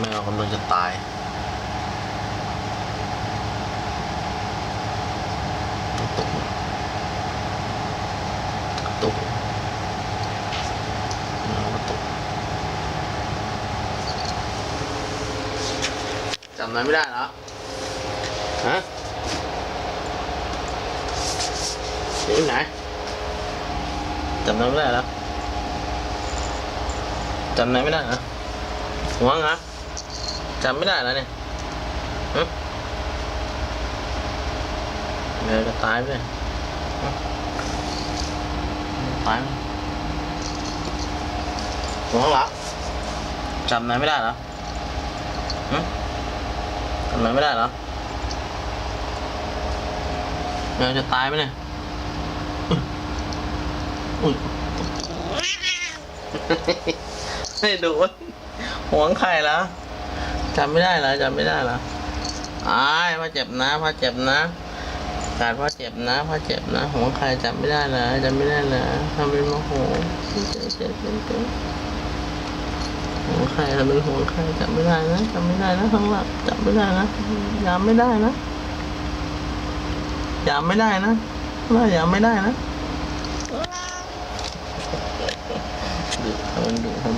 แมวกำลังจะตายตกตกแมวกระตุกจำอะไรไม่ได้เหรอฮะอยู่ไหนจำอะไรไม่ได้เหรอจำอะไรไม่ได้เหรอหัวงเหรอ จำไม่ได้แล้วเนี่ยเดี๋ยวจะตายไปเลยตายไหมหัวงเหรอจำอะไรไม่ได้เหรอฮึจำอะไรไม่ได้เหรอเดี๋ยวจะตายไหมเนี่ยอุ๊ยอุ๊ยให้ดูว่าห่วงใครแล้ว จำไม่ได้เหรอจำไม่ได้เหรออ้ายพ่อเจ็บนะพ่อเจ็บนะการพ่อเจ็บนะพ่อเจ็บนะห่วงใครจำไม่ได้เหรอจำไม่ได้เหรอทำเป็นโมโหเจ็บเจ็บเจ็บเจ็บห่วงใครทำเป็นห่วงใครจำไม่ได้นะจำไม่ได้นะข้างหลังจำไม่ได้นะยามไม่ได้นะยามไม่ได้นะว่ายามไม่ได้นะดุทำมันดุทำมันดุ